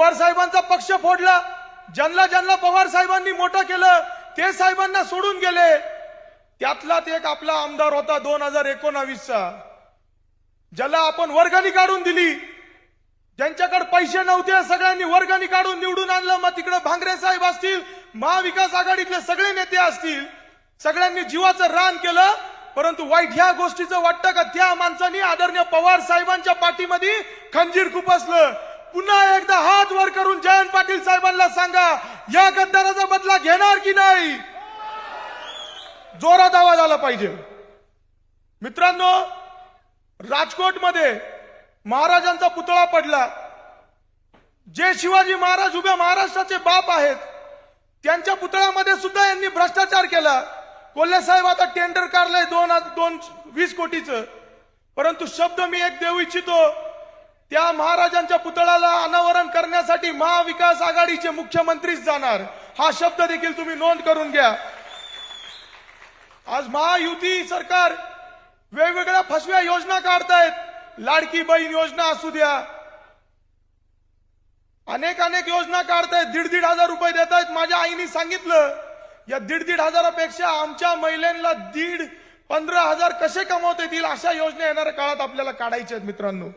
पवार साहेबांचा पक्ष फोडला. ज्यांना ज्यांना पवार साहेबांनी मोठं केलं ते साहेबांना सोडून गेले. त्यातलाच एक आपला आमदार होता दोन हजार एकोणावीसचा. ज्याला आपण वर्गणी काढून दिली. ज्यांच्याकडे पैसे नव्हते सगळ्यांनी वर्गणी काढून निवडून आणलं. मग तिकडे भांगरे साहेब असतील महाविकास आघाडीतले सगळे नेते असतील. सगळ्यांनी जीवाचं रान केलं. परंतु वाईट ह्या गोष्टीचं वाटतं का? त्या माणसांनी आदरणीय पवार साहेबांच्या पाठीमध्ये खंजीर खुपसलं पुन्हा एकदा हात वर करून जयंत पाटील साहेबांना सांगा या गद्दाराचा बदला घेणार की नाही? जोरात आवाज आला पाहिजे. मित्रांनो राजकोटमध्ये महाराजांचा पुतळा पडला. जे शिवाजी महाराज उभ्या महाराष्ट्राचे बाप आहेत त्यांच्या पुतळ्यामध्ये सुद्धा यांनी भ्रष्टाचार केला. कोल्हे साहेब आता टेंडर काढलंय दोन दोन वीस कोटीचं. परंतु शब्द मी एक देऊ इच्छितो. त्या महाराजांच्या पुतळ्याला अनावरण करण्यासाठी महाविकास आघाडीचे मुख्यमंत्रीच जाणार. हा शब्द देखील तुम्ही नोंद करून घ्या. आज महायुती सरकार वेगवेगळ्या फसव्या योजना काढतायत. लाडकी बहीण योजना असू द्या. अनेक अनेक योजना काढतायत. दीड दीड हजार रुपये देत आहेत माझ्या आईने सांगितलं या दीड दीड हजारापेक्षा आमच्या महिलांना दीड पंधरा हजार कसे कमवता येतील? अशा योजना येणाऱ्या काळात आपल्याला काढायच्या आहेत मित्रांनो.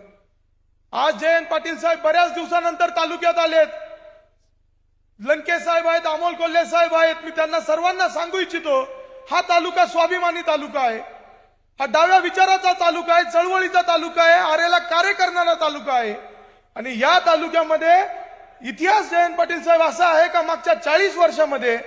आज जयंत पाटील साहेब बऱ्याच दिवसानंतर तालुक्यात आलेत. लंके साहेब आहेत अमोल कोल्हे साहेब आहेत. मी त्यांना सर्वांना सांगू इच्छितो हा तालुका स्वाभिमानी तालुका आहे. हा डाव्या विचाराचा तालुका आहे चळवळीचा तालुका आहे आरेला कार्य करणारा तालुका आहे. आणि या तालुक्यामध्ये इतिहास जयंत पाटील साहेब असा आहे का मागच्या चाळीस वर्षामध्ये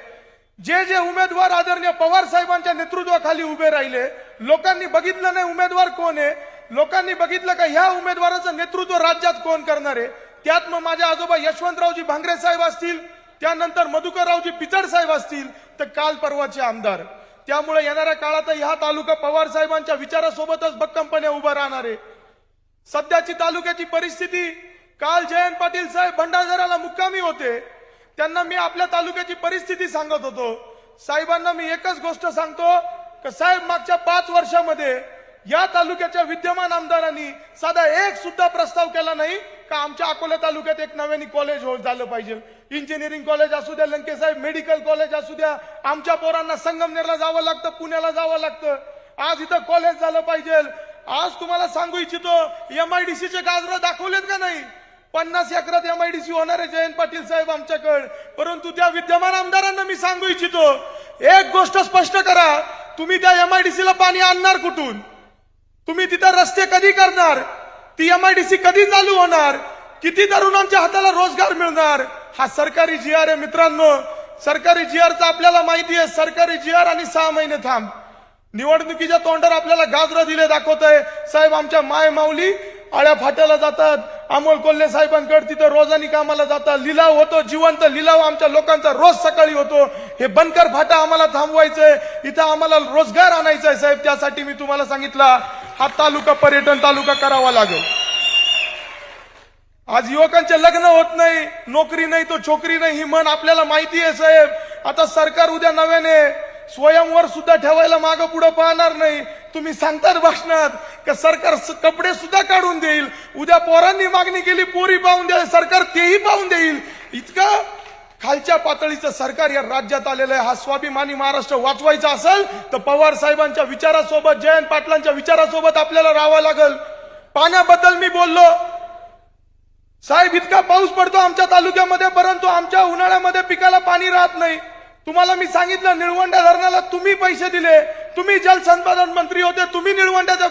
जे जे उमेदवार आदरणीय पवार साहेबांच्या नेतृत्वाखाली उभे राहिले लोकांनी बघितलं नाही उमेदवार कोण आहे लोकांनी बघितलं का ह्या उमेदवाराचं नेतृत्व राज्यात कोण करणार आहे? त्यात मग माझे आजोबा यशवंतरावजी भांगरे साहेब असतील त्यानंतर मधुकररावजी पिचड साहेब असतील तर काल परवाचे आमदार. त्यामुळे येणाऱ्या काळात ह्या तालुका पवार साहेबांच्या विचारासोबतच भक्कमपणे उभा राहणार आहे. सध्याची तालुक्याची परिस्थिती काल जयंत पाटील साहेब भंडारदऱ्याला मुक्कामी होते. त्यांना मी आपल्या तालुक्याची परिस्थिती सांगत होतो. साहेबांना मी एकच गोष्ट सांगतो का साहेब मागच्या पाच वर्षामध्ये या तालुक्याच्या विद्यमान आमदारांनी साधा एक सुद्धा प्रस्ताव केला नाही का आमच्या अकोला तालुक्यात एक नव्याने कॉलेज हो झालं पाहिजे. इंजिनिअरिंग कॉलेज असू द्या लंकेसाहेब मेडिकल कॉलेज असू द्या आमच्या पोरांना संगमनेरला जावं लागतं पुण्याला जावं लागतं. आज इथं कॉलेज झालं पाहिजे. आज तुम्हाला सांगू इच्छितो एम आय डी सीचे गाजरं दाखवलेत का नाही? पन्नास एकरात डी होणार आहे जयंत पाटील साहेब आमच्याकडे. परंतु त्या विद्यमान आमदारांना मी सांगू इच्छितो एक गोष्ट स्पष्ट करा तुम्ही त्या एम आय डी सीला पाणी आणणार कुठून? तुम्ही तिथं रस्ते कधी करणार? ती एम आय डी सी कधी चालू होणार? किती तरुणांच्या हाताला रोजगार मिळणार? हा सरकारी जी आर आहे मित्रांनो. सरकारी जी आरचा आपल्याला माहिती आहे. सरकारी जी आर आणि सहा महिने थांब. निवडणुकीच्या तोंडावर आपल्याला गाजरं दिले दाखवत आहे साहेब आमच्या माय माऊली आळ्या फाट्याला जातात. अमोल कोल्हे साहेबांकडे तिथं रोजानी कामाला जातात. लिलाव होतो जिवंत लिलाव आमच्या लोकांचा रोज सकाळी होतो. हे बनकर फाटा आम्हाला थांबवायचंय. इथं आम्हाला रोजगार आणायचा आहे साहेब. त्यासाठी मी तुम्हाला सांगितलं. हा तालुका पर्यटन तालुका करावा लागेल. आज युवकांचे लग्न होत नाही नोकरी नाही तो छोकरी नाही ही मन आपल्याला माहिती आहे साहेब. आता सरकार उद्या नव्याने स्वयंवर सुद्धा ठेवायला मागं पुढे पाहणार नाही. तुम्ही सांगतात भाषणात का सरकार कपडे सुद्धा काढून देईल. उद्या पोरांनी मागणी केली पोरी पाहून द्या सरकार तेही पाहून देईल. इतकं खालच्या पातळीचं सरकार या राज्यात आलेलं आहे. हा स्वाभिमानी महाराष्ट्र वाचवायचा असेल तर पवार साहेबांच्या विचारासोबत जयंत पाटलांच्या विचारासोबत आपल्याला राहावं लागेल. पाण्याबद्दल मी बोललो. साहेब इतका पाऊस पडतो आमच्या तालुक्यामध्ये परंतु आमच्या उन्हाळ्यामध्ये पिकाला पाणी राहत नाही. तुम्हाला मी सांगितलं निळवंड्या धरणाला तुम्ही पैसे दिले. तुम्ही जलसंपादन मंत्री होते तुम्ही निळवंड्याच्या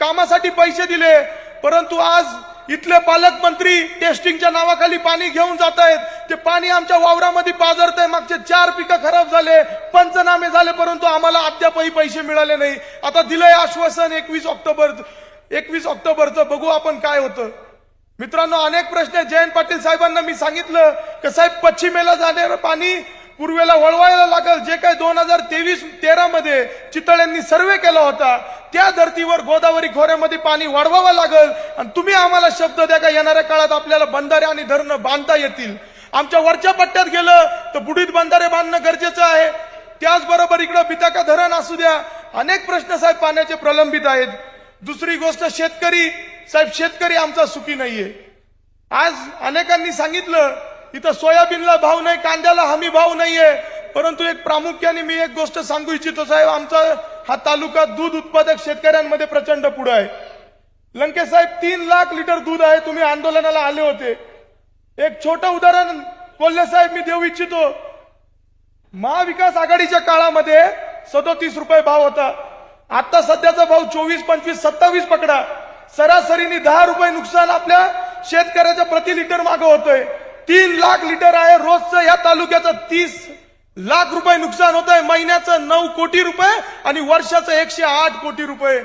कामासाठी पैसे दिले. परंतु आज इथले पालकमंत्री टेस्टिंगच्या नावाखाली पाणी घेऊन जात आहेत. ते पाणी आमच्या वावरामध्ये पाजरत आहे मागचे चार पिकं खराब झाले. पंचनामे झाले परंतु आम्हाला अद्यापही पैसे मिळाले नाही. आता दिलंय आश्वासन एकवीस ऑक्टोबर एकवीस ऑक्टोबरचं. बघू आपण काय होतं. मित्रांनो अनेक प्रश्न जयंत पाटील साहेबांना मी सांगितलं की साहेब पश्चिमेला जाणारं पाणी पूर्वेला वळवायला लागल. जे काही दोन हजार तेवीस तेरा मध्ये चितळ्यांनी सर्वे केला होता त्या धर्तीवर गोदावरी खोऱ्यामध्ये पाणी वाढवावं लागल. आणि तुम्ही आम्हाला शब्द द्या का येणाऱ्या काळात आपल्याला बंधारे आणि धरणं बांधता येतील. आमच्या वरच्या पट्ट्यात गेलं तर बुडीत बंधारे बांधणं गरजेचं आहे. त्याचबरोबर इकडं बिताका धरण असू द्या. अनेक प्रश्न साहेब पाण्याचे प्रलंबित आहेत. दुसरी गोष्ट शेतकरी. साहेब शेतकरी आमचा सुखी नाहीये. आज अनेकांनी सांगितलं इथं सोयाबीनला भाव नाही कांद्याला हमी भाव नाहीये. परंतु एक प्रामुख्याने मी एक गोष्ट सांगू इच्छितो साहेब आमचा हा तालुका दूध उत्पादक शेतकऱ्यांमध्ये प्रचंड पुढे आहे. लंकेश साहेब तीन लाख लिटर दूध आहे तुम्ही आंदोलनाला आले होते. एक छोटं उदाहरण कोल्हे साहेब मी देऊ इच्छितो. महाविकास आघाडीच्या काळामध्ये सदोतीस रुपये भाव होता. आता सध्याचा भाव चोवीस पंचवीस सत्तावीस पकडा. सरासरीने दहा रुपये नुकसान आपल्या शेतकऱ्याच्या प्रति लिटर मागं होतोय. तीन लाख लिटर आहे. रोजचं या तालुक्याचं तीस लाख रुपये नुकसान होत आहे महिन्याचं नऊ कोटी रुपये आणि वर्षाचं एकशे आठ कोटी रुपये.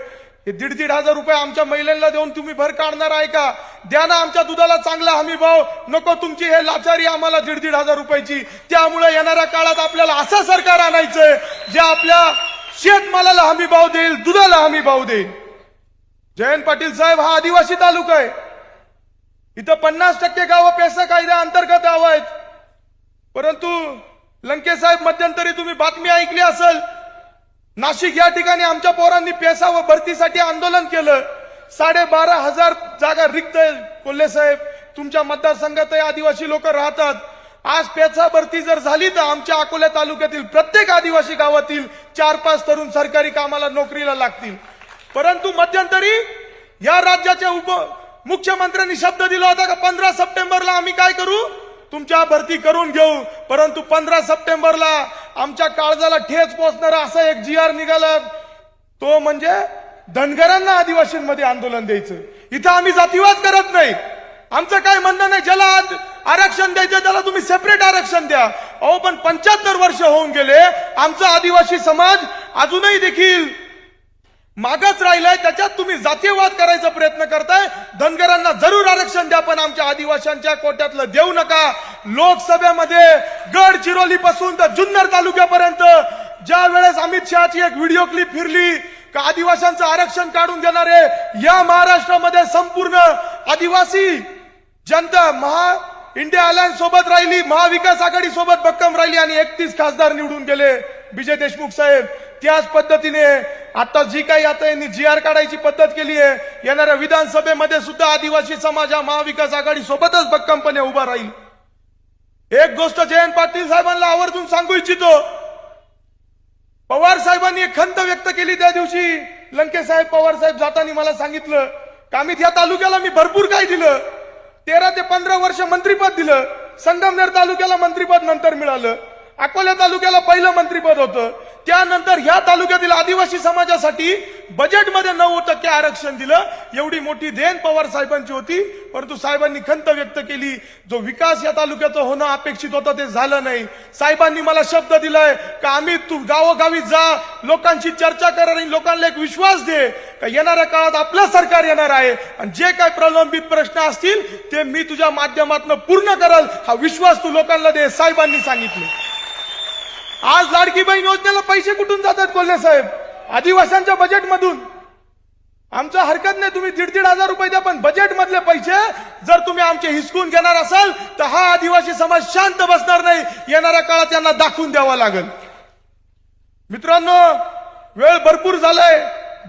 हे दीड दीड हजार रुपये आमच्या महिलांना देऊन तुम्ही भर काढणार आहे का? द्या ना आमच्या दुधाला चांगला हमी भाव. नको तुमची हे लाचारी आम्हाला दीड दीड हजार रुपयाची. त्यामुळे येणाऱ्या काळात आपल्याला असं सरकार आणायचंय जे आपल्या शेतमालाला हमी भाव देईल दुधाला हमी भाव देईल. जयंत पाटील साहेब हा आदिवासी तालुका आहे. इथं पन्नास टक्के गावं पेसा कायद्या अंतर्गत गाव आहेत. परंतु लंकेसाहेब मध्यंतरी तुम्ही बातमी ऐकली असेल नाशिक या ठिकाणी आमच्या पोरांनी पेसा व भरतीसाठी आंदोलन केलं. साडेबारा हजार जागा रिक्त आहे कोल्हे साहेब. तुमच्या मतदारसंघातही आदिवासी लोक राहतात. आज पेसा भरती जर झाली तर आमच्या अकोला तालुक्यातील प्रत्येक आदिवासी गावातील चार पाच तरुण सरकारी कामाला नोकरीला लागतील. परंतु मध्यंतरी या राज्याच्या उप मुख्यमंत्र्यांनी शब्द दिला होता का पंधरा सप्टेंबरला आम्ही काय करू? तुमच्या भरती करून घेऊ. परंतु पंधरा सप्टेंबरला आमच्या काळजाला ठेच पोचणारा असा एक जी आर निघाला. तो म्हणजे धनगरांना आदिवासींमध्ये आंदोलन द्यायचं. इथं आम्ही जातीवाद करत नाही. आमचं काय म्हणणं नाही ज्याला आरक्षण द्यायचं त्याला तुम्ही सेपरेट आरक्षण द्या. अहो पण पंच्याहत्तर वर्ष होऊन गेले. आमचा आदिवासी समाज अजूनही देखील मागच राहिलाय त्याच्यात तुम्ही जातीयवाद करायचा प्रयत्न करताय. धनगरांना जरूर आरक्षण द्या पण आमच्या आदिवाशांच्या कोट्यातलं देऊ नका. लोकसभेमध्ये गडचिरोली पासून तर जुन्नर तालुक्यापर्यंत. ज्या वेळेस अमित शहाची एक व्हिडिओ क्लिप फिरली का आदिवाशांचं आरक्षण काढून देणारे या महाराष्ट्रामध्ये संपूर्ण आदिवासी जनता महा इंडिया अलायन्स सोबत राहिली महाविकास आघाडी सोबत भक्कम राहिली आणि एकतीस खासदार निवडून गेले. विजय देशमुख साहेब त्याच पद्धतीने आता जी काही आता यांनी जी आर काढायची पद्धत केली आहे येणाऱ्या विधानसभेमध्ये सुद्धा आदिवासी समाज हा महाविकास आघाडी सोबतच भक्कमपणे उभा राहील. एक गोष्ट जयंत पाटील साहेबांना आवर्जून सांगू इच्छितो. पवार साहेबांनी एक खंत व्यक्त केली त्या दिवशी. लंके साहेब पवार साहेब जाताना मला सांगितलं कामित या तालुक्याला मी भरपूर काय दिलं. तेरा ते पंधरा वर्ष मंत्रीपद दिलं. संगमनेर तालुक्याला मंत्रीपद नंतर मिळालं. अकोला तालुक्याला पहिलं मंत्रीपद होतं. त्यानंतर ह्या तालुक्यातील आदिवासी समाजासाठी बजेटमध्ये नऊ टक्के आरक्षण दिलं. एवढी मोठी देण पवार साहेबांची होती. परंतु साहेबांनी खंत व्यक्त केली. जो विकास या तालुक्याचा होणं अपेक्षित होता ते झालं नाही. साहेबांनी मला शब्द दिलाय का आम्ही तू गावोगावी जा लोकांशी चर्चा कर आणि लोकांना एक विश्वास दे. का येणाऱ्या काळात आपलं सरकार येणार आहे. आणि जे काय प्रलंबित प्रश्न असतील ते मी तुझ्या माध्यमातून पूर्ण करल. हा विश्वास तू लोकांना दे साहेबांनी सांगितलं. आज लाडकी बहीण योजनेला पैसे कुठून जातात कोल्हे साहेब? आदिवासींच्या बजेटमधून आमचं हरकत नाही तुम्ही दीड दीड हजार रुपये द्या पण बजेट मधले पैसे जर तुम्ही आमचे हिसकून घेणार असाल तर हा आदिवासी समाज शांत बसणार नाही. येणाऱ्या काळात त्यांना दाखवून द्यावा लागेल. मित्रांनो वेळ भरपूर झालाय.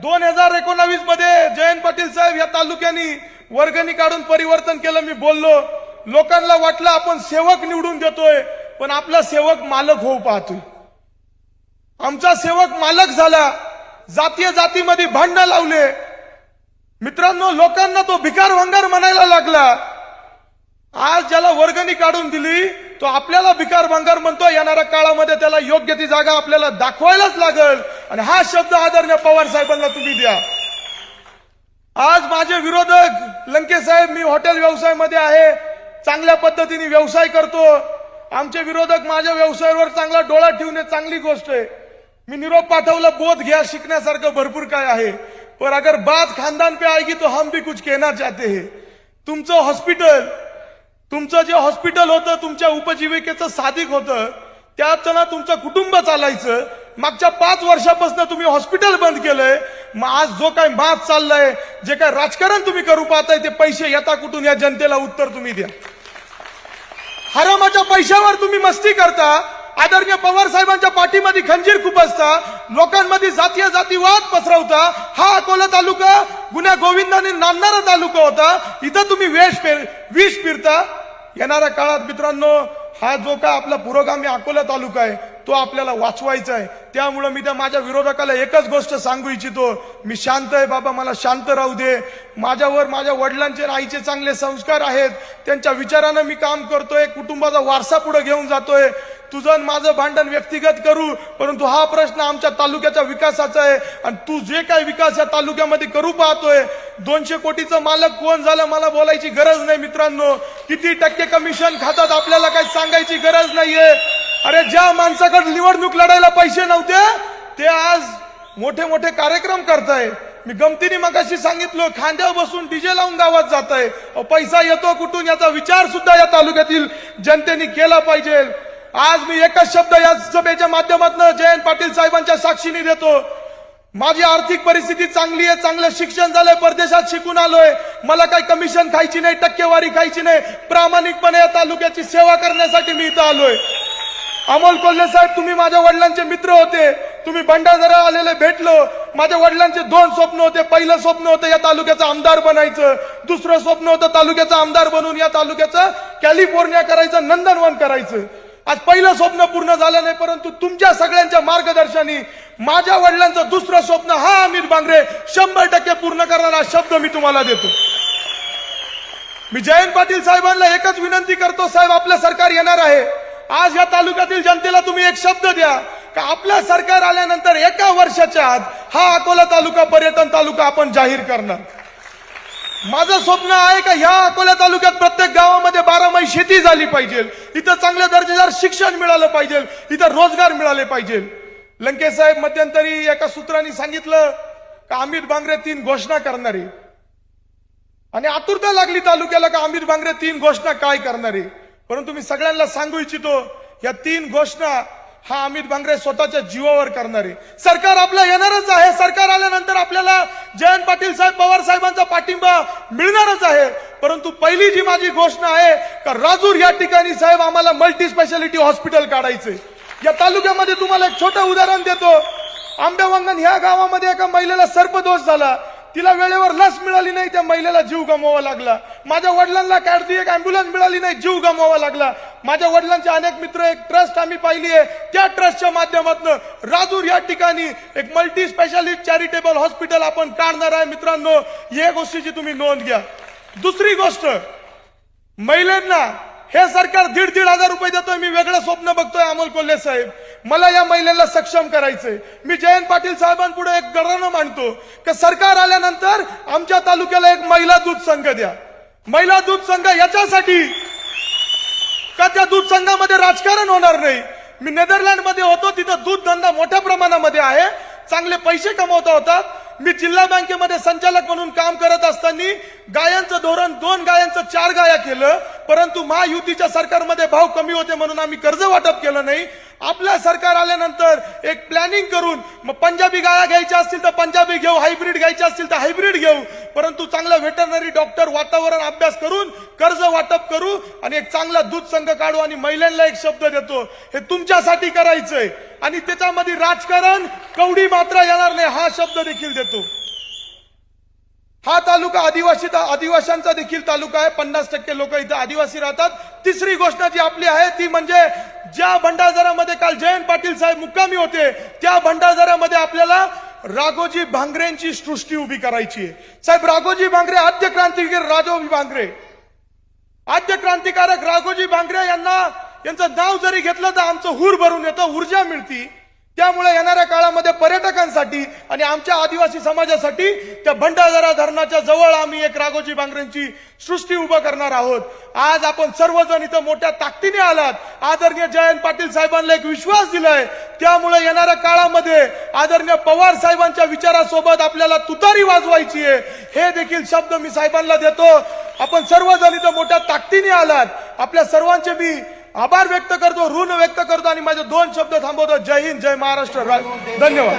दोन हजार एकोणावीसमध्ये जयंत पाटील साहेब या तालुक्यांनी वर्गणी काढून परिवर्तन केलं मी बोललो. लोकांना वाटलं आपण सेवक निवडून देतोय. पण आपला सेवक मालक होऊ पाहतोय. आमचा सेवक मालक झाला जातीय जातीमध्ये भांडणं लावले. मित्रांनो लोकांना तो भिकार भंगार म्हणायला लागला. आज ज्याला वर्गणी काढून दिली तो आपल्याला भिकार भंगार म्हणतो. येणाऱ्या काळामध्ये त्याला योग्य ती जागा आपल्याला दाखवायलाच लागल. आणि हा शब्द आदरणीय पवार साहेबांना तुम्ही द्या. आज माझे विरोधक लंके साहेब मी हॉटेल व्यवसायामध्ये आहे. चांगल्या पद्धतीने व्यवसाय करतो. आमचे विरोधक माझ्या व्यवसायावर चांगला डोळा ठेवणे चांगली गोष्ट आहे. मी निरोप पाठवला बोध घ्या शिकण्यासारखं भरपूर काय आहे. पर अगर बात खानदान पे आएगी तो हम भी कुछ कहना चाहते हैं. तुमचं हॉस्पिटल तुमचं जे हॉस्पिटल होतं तुमच्या उपजीविकेचं साधिक होतं त्यात ना तुमचं कुटुंब चालायचं. मागच्या पाच वर्षापासून तुम्ही हॉस्पिटल बंद केलंय. मग आज जो काय मात चाललाय जे काय राजकारण तुम्ही करू पाहताय ते पैसे येता कुठून या जनतेला उत्तर तुम्ही द्या. हरामाच्या पैशावर तुम्ही मस्ती करता आदरणीय पवार साहेबांच्या पाठीमध्ये खंजीर खूप असता लोकांमध्ये जातीय जातीवाद पसरवता हा अकोला तालुका गुन्हा गोविंदाने नांदणारा तालुका होता. इथं तुम्ही वेश पेर विष फिरता. येणाऱ्या काळात मित्रांनो हा जो काय आपला पुरोगामी अकोला तालुका आहे तो आपल्याला वाचवायचा आहे. त्यामुळं मी त्या माझ्या विरोधकाला एकच गोष्ट सांगू इच्छितो. मी शांत आहे बाबा मला शांत राहू दे. माझ्यावर माझ्या वडिलांचे आणि आईचे चांगले संस्कार आहेत. त्यांच्या विचारानं मी काम करतोय कुटुंबाचा वारसा पुढे घेऊन जातोय. तुझं माझं भांडण व्यक्तिगत करू परंतु हा प्रश्न आमच्या तालुक्याच्या विकासाचा आहे. आणि तू जे काही विकास या तालुक्यामध्ये करू पाहतोय दोनशे कोटीचं मालक कोण झालं मला बोलायची गरज नाही मित्रांनो. किती टक्के कमिशन खातात आपल्याला काही सांगायची गरज नाहीये. अरे ज्या माणसाकडे निवडणूक लढायला पैसे नव्हते ते आज मोठे मोठे कार्यक्रम करताय. मी गमतीने मगाशी सांगितलं खांद्यावर बसून डीजे लावून गावात जात आहे पैसा येतो कुठून याचा विचार सुद्धा या तालुक्यातील जनतेने केला पाहिजे. आज मी एकच शब्द या सभेच्या माध्यमातून जयंत पाटील साहेबांच्या साक्षीने देतो. माझी आर्थिक परिस्थिती चांगली आहे चांगलं शिक्षण झालंय परदेशात शिकून आलोय. मला काही कमिशन खायची नाही टक्केवारी खायची नाही. प्रामाणिकपणे या तालुक्याची सेवा करण्यासाठी मी इथं आलोय. अमोल कोल्हे साहेब तुम्ही माझ्या वडिलांचे मित्र होते. तुम्ही भंडारदरा आलेले भेटलो. माझ्या वडिलांचे दोन स्वप्न होते. पहिलं स्वप्न होतं या तालुक्याचं आमदार बनायचं. दुसरं स्वप्न होतं तालुक्याचं आमदार बनून या तालुक्याचं कॅलिफोर्निया करायचं नंदनवन करायचं. आज पहिलं स्वप्न पूर्ण झालं नाही परंतु तुमच्या सगळ्यांच्या मार्गदर्शनी माझ्या वडिलांचं दुसरं स्वप्न हा अमित बांगरे शंभर टक्के पूर्ण करणारा शब्द मी तुम्हाला देतो. मी जयंत पाटील साहेबांना एकच विनंती करतो साहेब आपलं सरकार येणार आहे. आज या तालुक्यातील जनतेला तुम्ही एक शब्द द्या का आपलं सरकार आल्यानंतर एका वर्षाच्या आत हा अकोला तालुका पर्यटन तालुका आपण जाहीर करणार. माझं स्वप्न आहे का ह्या अकोला तालुक्यात प्रत्येक गावामध्ये बारामाही शेती झाली पाहिजे. इथं चांगल्या दर्जेदार शिक्षण मिळालं पाहिजे. इथं रोजगार मिळाले पाहिजे. लंकेश साहेब मध्यंतरी एका सूत्राने सांगितलं का अमित बांगरे तीन घोषणा करणारे. आणि आतुरता लागली तालुक्याला का अमित बांगरे तीन घोषणा काय करणार. आहे परंतु मी सगळ्यांना सांगू इच्छितो या तीन घोषणा हा अमित भांगरे स्वतःच्या जीवावर करणार. आहे सरकार आपलं येणारच आहे. सरकार आल्यानंतर आपल्याला जयंत पाटील साहेब पवार साहेबांचा पाठिंबा मिळणारच आहे. परंतु पहिली जी माझी घोषणा आहे का राजूर या ठिकाणी साहेब आम्हाला मल्टी स्पेशालिटी हॉस्पिटल काढायचंय. या तालुक्यामध्ये तुम्हाला एक छोटं उदाहरण देतो. आंबेवांगण ह्या गावामध्ये एका महिलेला सर्पदोष झाला. तिला वेळेवर लस मिळाली नाही त्या महिलेला जीव गमवावा लागला. माझ्या वडिलांना काढती एक अँब्युलन्स मिळाली नाही जीव गमवावा लागला. माझ्या वडिलांचे अनेक मित्र एक ट्रस्ट आम्ही पाहिली आहे. त्या ट्रस्टच्या माध्यमातून राजूर या ठिकाणी एक मल्टी स्पेशालिस्ट चॅरिटेबल हॉस्पिटल आपण काढणार आहे. मित्रांनो या गोष्टीची तुम्ही नोंद घ्या. दुसरी गोष्ट महिलांना हे सरकार दीड दीड हजार रुपये देतोय मी वेगळं स्वप्न बघतोय अमोल कोल्हे साहेब. मला या महिलेला सक्षम करायचंय. मी जयंत पाटील साहेबांपुढे एक गरानं मांडतो की सरकार आल्यानंतर आमच्या तालुक्याला एक महिला दूध संघ द्या. महिला दूध संघ याच्यासाठी का त्या दूध संघामध्ये राजकारण होणार नाही? मी नेदरलँडमध्ये होतो तिथं दूध धंदा मोठ्या प्रमाणामध्ये आहे. चांगले पैसे कमवता होतात. मी जिल्हा बँकेमध्ये संचालक म्हणून काम करत असताना गायांचं धोरण दोन गायांचं चार गाया केलं परंतु महायुतीच्या सरकारमध्ये भाव कमी होते म्हणून आम्ही कर्ज वाटप केलं नाही. आपलं सरकार आल्यानंतर एक प्लॅनिंग करून मग पंजाबी गाया घ्यायच्या असतील तर पंजाबी घेऊ हायब्रिड घ्यायच्या असतील तर हायब्रिड घेऊ. परंतु चांगला व्हेटरनरी डॉक्टर वातावरण अभ्यास करून कर्ज वाटप करू आणि एक चांगला दूध संघ काढू आणि महिलांना एक शब्द देतो. हे तुमच्यासाठी करायचंय. आणि त्याच्यामध्ये राजकारण कवडी मात्रा येणार नाही हा शब्द देखील देतो. हा तालुका आदिवासी आदिवाशांचा देखील तालुका आहे. पन्नास टक्के लोक इथं आदिवासी राहतात. तिसरी गोष्ट जी आपली आहे ती म्हणजे ज्या भंडाजारामध्ये काल जयंत पाटील साहेब मुक्कामी होते त्या भंडाजारामध्ये आपल्याला राघोजी भांगरेंची सृष्टी उभी करायची आहे. साहेब राघोजी भांगरे आद्य क्रांतिकार राघोजी भांगरे. आद्य क्रांतिकारक राघोजी भांगरे यांना यांचं नाव जरी घेतलं तर आमचं हूर भरून येतं ऊर्जा मिळती. त्यामुळे येणाऱ्या काळामध्ये पर्यटकांसाठी आणि आमच्या आदिवासी समाजासाठी त्या भंडारदरा धरणाच्या जवळ आम्ही एक राघोजी बांगरेंची सृष्टी उभं करणार आहोत. आज आपण सर्वजण इथं मोठ्या ताकदीने आलात. आदरणीय जयंत पाटील साहेबांना एक विश्वास दिलाय. त्यामुळे येणाऱ्या काळामध्ये आदरणीय पवार साहेबांच्या विचारासोबत आपल्याला तुतारी वाजवायची आहे. हे देखील शब्द मी साहेबांना देतो. आपण सर्वजण इथं मोठ्या ताकदीने आलात. आपल्या सर्वांचे मी आभार व्यक्त करतो ऋण व्यक्त करतो आणि माझे दोन शब्द थांबवतो. जय हिंद जय महाराष्ट्र. धन्यवाद.